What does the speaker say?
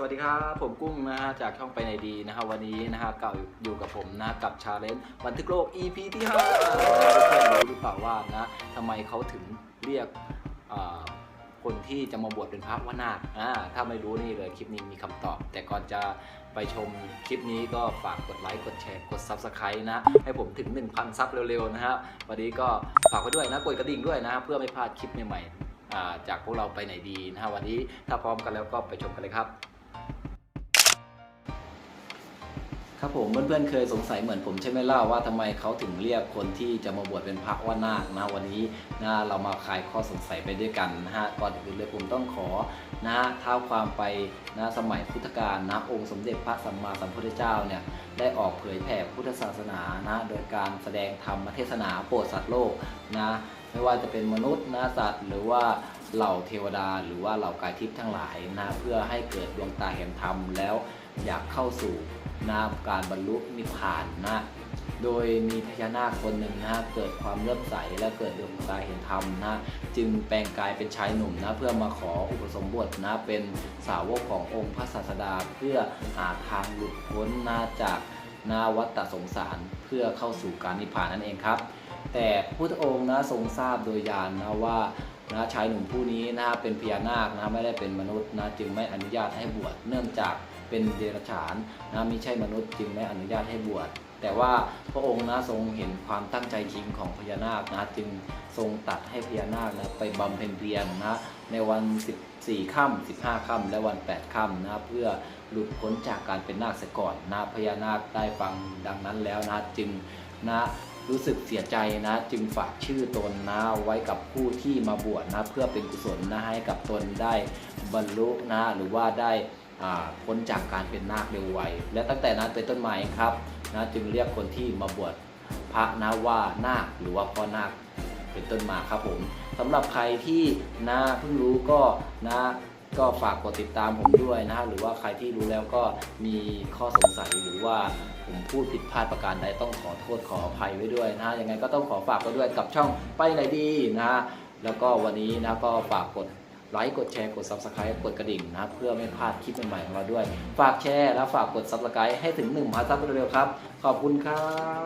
สวัสดีครับ ผมกุ้งนะฮะจากช่องไปไหนดีนะฮะวันนี้นะฮะเก่าอยู่กับผมนะกับชาเลนจ์บันทึกโลก EP ที่5ทุกคนรู้หรือเปล่าว่านะทำไมเขาถึงเรียกคนที่จะมาบวชเป็นพระว่านาคอ่าถ้าไม่รู้นี่เลยคลิปนี้มีคำตอบ แต่ก่อนจะไปชมคลิปนี้ก็ฝากกดไลค์กดแชร์กด Subscribe นะ ให้ผมถึง 1,000 ซับเร็วๆนะฮะวันนี้ก็ฝากไว้ด้วยนะกดกระดิ่งด้วยนะเพื่อไม่พลาดคลิปใหม่ๆจากพวกเราไปไหนดีนะฮะวันนี้ถ้าพร้อมกันแล้วก็ไปชมกันเลยครับ ครับผมเพื่อนๆเคยสงสัยเหมือนผมใช่ไหมเล่าว่าทำไมเขาถึงเรียกคนที่จะมาบวชเป็นพระว่านาคนะวันนี้นะเรามาคลายข้อสงสัยไปด้วยกันนะฮะก่อนอื่นเลยผมต้องขอนะฮะเท้าความไปนะสมัยพุทธกาลนะองค์สมเด็จพระสัมมาสัมพุทธเจ้าเนี่ยได้ออกเผยแผ่พุทธศาสนานะโดยการแสดงธรรมเทศนาโปรดสัตว์โลกนะไม่ว่าจะเป็นมนุษย์นะสัตว์หรือว่าเหล่าเทวดาหรือว่าเหล่ากายทิพย์ทั้งหลายนะเพื่อให้เกิดดวงตาเห็นธรรมแล้วอยากเข้าสู่ นาการบรรลุนิพพานนะ โดยมีพญานาคคนหนึ่งนะเกิดความเลื่อมใสและเกิดดวงตาเห็นธรรมนะจึงแปลงกายเป็นชายหนุ่มนะเพื่อมาขออุปสมบทนะเป็นสาวกขององค์พระศาสดาเพื่อหาทางหลุดพ้นนาจากนาวัฏสงสารเพื่อเข้าสู่การนิพพานนั่นเองครับ แต่พุทธองค์นะทรงทราบโดยญาณนะว่านะชายหนุ่มผู้นี้นะเป็นพญานาคนะไม่ได้เป็นมนุษย์นะจึงไม่อนุญาตให้บวชเนื่องจาก เป็นเดรัจฉานนะม่ใช่มนุษย์จึงไม่อนุญาตให้บวชแต่ว่าพระองค์นะทรงเห็นความตั้งใจจริงของพญานาคนะจึงทรงตัดให้พญานาคนะไปบำเพ็ญเพียรนะในวัน 14ค่ำ15ค่ำและวัน 8ค่ำนะเพื่อหลุดพ้นจากการเป็นนาคเสียก่อนนะพญานาคได้ฟังดังนั้นแล้วนะจึงนะรู้สึกเสียใจนะจึงฝากชื่อตนนะไว้กับผู้ที่มาบวชนะเพื่อเป็นกุศลนะให้กับตนได้บรรลุนะหรือว่าได้ พ้นจากการเป็นนาคเร็วไวและตั้งแต่นั้นเป็นต้นมาครับนะจึงเรียกคนที่มาบวชพระนะว่านาคหรือว่าพ่อนาคเป็นต้นมาครับผมสำหรับใครที่นะเพิ่งรู้ก็นะก็ฝากกดติดตามผมด้วยนะหรือว่าใครที่รู้แล้วก็มีข้อสงสัยหรือว่าผมพูดผิดพลาดประการใดต้องขอโทษขออภัยไว้ด้วยนะฮะยังไงก็ต้องขอฝากไว้ด้วยกับช่องไปไหนดีนะฮะแล้วก็วันนี้นะก็ฝากกด ไลค์กดแชร์กด subscribe กดกระดิ่งนะเพื่อไม่พลาดคลิปใหม่ๆของเราด้วย ฝากแชร์และฝากกด subscribe ให้ถึง1,000ซับเร็วๆครับ ขอบคุณครับ